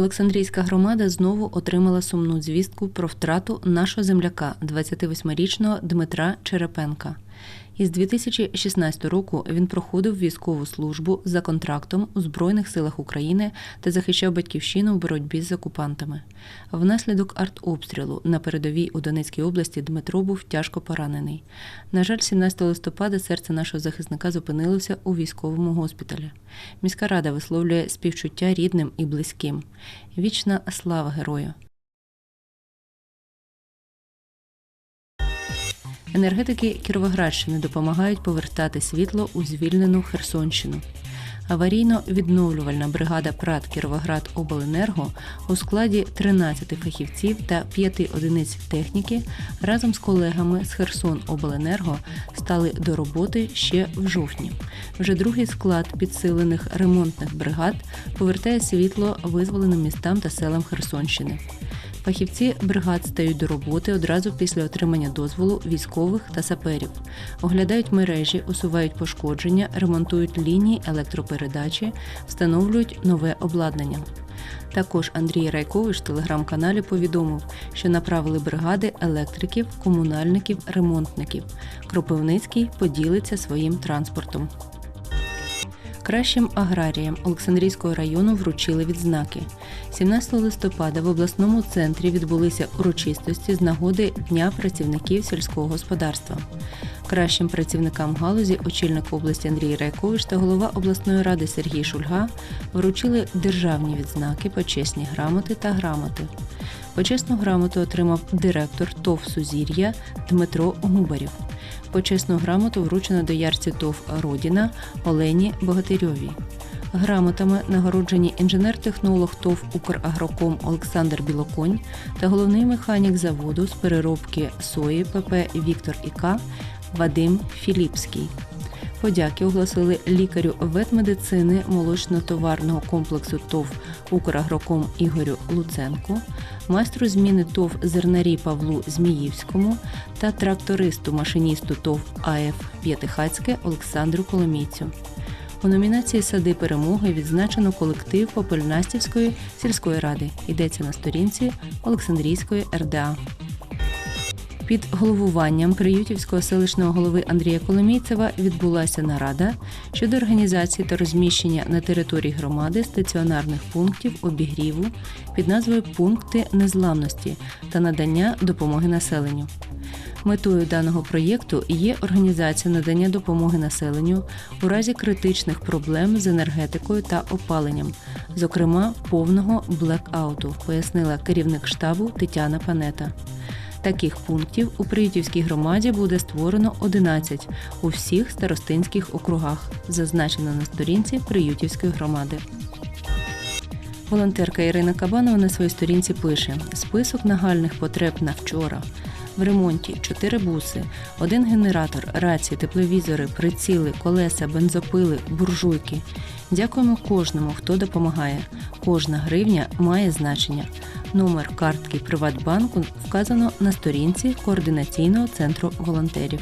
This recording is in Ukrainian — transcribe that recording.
Олександрійська громада знову отримала сумну звістку про втрату нашого земляка, 28-річного Дмитра Черепенка. Із 2016 року він проходив військову службу за контрактом у Збройних силах України та захищав батьківщину у боротьбі з окупантами. Внаслідок артобстрілу на передовій у Донецькій області Дмитро був тяжко поранений. На жаль, 17 листопада серце нашого захисника зупинилося у військовому госпіталі. Міська рада висловлює співчуття рідним і близьким. Вічна слава герою! Енергетики Кіровоградщини допомагають повертати світло у звільнену Херсонщину. Аварійно-відновлювальна бригада ПРАТ Кіровоград Обленерго у складі 13 фахівців та 5 одиниць техніки разом з колегами з Херсон Обленерго стали до роботи ще в жовтні. Вже другий склад підсилених ремонтних бригад повертає світло визволеним містам та селам Херсонщини. Фахівці бригад стають до роботи одразу після отримання дозволу військових та саперів, оглядають мережі, усувають пошкодження, ремонтують лінії електропередачі, встановлюють нове обладнання. Також Андрій Райкович в телеграм-каналі повідомив, що направили бригади електриків, комунальників, ремонтників. Кропивницький поділиться своїм транспортом. Кращим аграріям Олександрійського району вручили відзнаки. 17 листопада в обласному центрі відбулися урочистості з нагоди Дня працівників сільського господарства. Кращим працівникам галузі очільник області Андрій Райкович та голова обласної ради Сергій Шульга вручили державні відзнаки, почесні грамоти та грамоти. Почесну грамоту отримав директор ТОВ Сузір'я Дмитро Губарів. Почесну грамоту вручено доярці ТОВ Родіна Олені Богатирьовій. Грамотами нагороджені інженер-технолог ТОВ Украгроком Олександр Білоконь та головний механік заводу з переробки сої ПП Віктор Іка Вадим Філіпський. Подяки оголосили лікарю ветмедицини молочно-товарного комплексу ТОВ Украгроком Ігорю Луценку, майстру зміни ТОВ зернарі Павлу Зміївському та трактористу машиністу ТОВ АФ П'ятихацьке Олександру Коломійцю. У номінації Сади перемоги відзначено колектив Попельнастівської сільської ради. Йдеться на сторінці Олександрійської РДА. Під головуванням Приютівського селищного голови Андрія Коломійцева відбулася нарада щодо організації та розміщення на території громади стаціонарних пунктів обігріву під назвою Пункти незламності та надання допомоги населенню. Метою даного проєкту є організація надання допомоги населенню у разі критичних проблем з енергетикою та опаленням, зокрема повного блекауту, пояснила керівник штабу Тетяна Панета. Таких пунктів у Приютівській громаді буде створено 11 у всіх старостинських округах, зазначено на сторінці Приютівської громади. Волонтерка Ірина Кабанова на своїй сторінці пише: список нагальних потреб на вчора. В ремонті 4 буси, один генератор, рації, тепловізори, приціли, колеса, бензопили, буржуйки. Дякуємо кожному, хто допомагає. Кожна гривня має значення. Номер картки Приватбанку вказано на сторінці координаційного центру волонтерів.